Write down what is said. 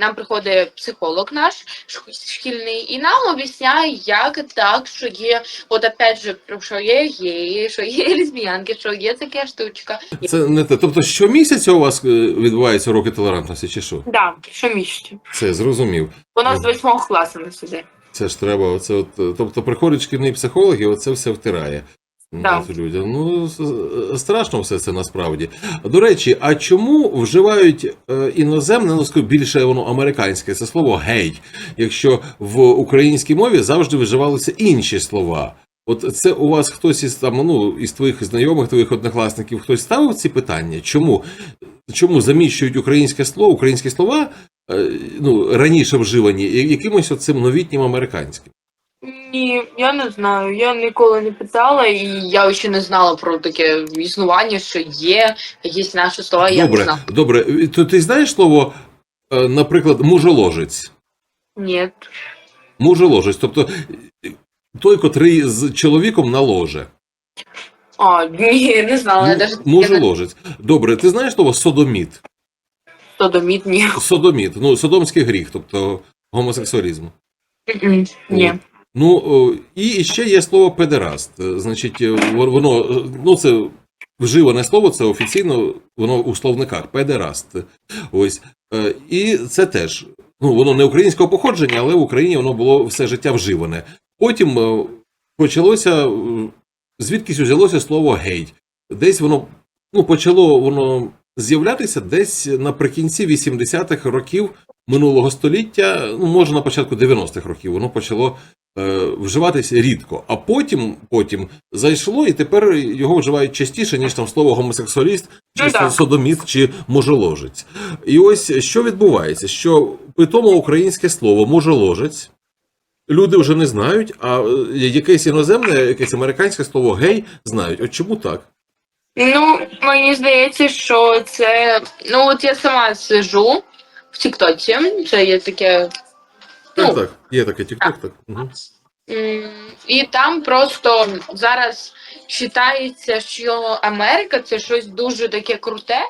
нам приходить психолог наш шкільний, і нам об'ясняє, як так, що є, от опять же, що є геї, що є лесбіянки, що є така штучка. Це не те. Тобто, щомісяця у вас е, відбуваються уроки толерантності, чи що? Так, Да, щомісяця. Це зрозумів. У нас з восьмого класу ми сюди. Це ж треба, оце от, е, тобто приходить шкільний психолог і оце все втирає. Да. От Людям. Ну, страшно все це насправді. До речі, а чому вживають е, іноземне, ну більше воно американське, це слово гей, якщо в українській мові завжди вживалися інші слова? От це у вас хтось із там, ну, із твоїх знайомих, твоїх однокласників, хтось ставив ці питання? Чому? Чому заміщують українське слово, українські слова, е, ну, раніше вживані, якимось оцим новітнім американським? Ні, я не знаю. Я ніколи не питала, і я ще не знала про таке існування, що є якісь наші слова, я не Добре, знала. добре. То ти знаєш слово, е, наприклад, мужоложець? Ні. Мужоложець, тобто е, той, котрий з чоловіком на ложе. А, ні, не знала. Я навіть Му- Мужоложець. Добре, ти знаєш слово содоміт? Содоміт, ні. Содоміт, ну, содомський гріх, тобто гомосексуалізм. Ні. Ну, і ще є слово педераст. Е, Значить, е, воно, е, ну, це вживане слово, це офіційно, воно у словниках педераст. Ось. Е, І це теж, ну, воно не українського походження, але в Україні воно було все життя вживане. Потім е, почалося, е, звідкись взялося слово гей. Десь воно, ну, почало воно з'являтися десь наприкінці 80-х років минулого століття, ну, може, на початку 90-х років, воно почало е, вживатися рідко, а потім, потім зайшло, і тепер його вживають частіше, ніж там слово гомосексуаліст, чи Ну, да. содоміт, чи можоложець. І ось що відбувається, що питомо українське слово можоложець. Люди вже не знають, а е, якесь іноземне, якесь американське слово гей знають. От чому так? Ну, мені здається, що це. Ну, от я сама сижу в Тіктоці. Це є таке. Так, Ну, так, є таке тік-ток, так. Угу. І там просто зараз вважається, що Америка це щось дуже таке круте,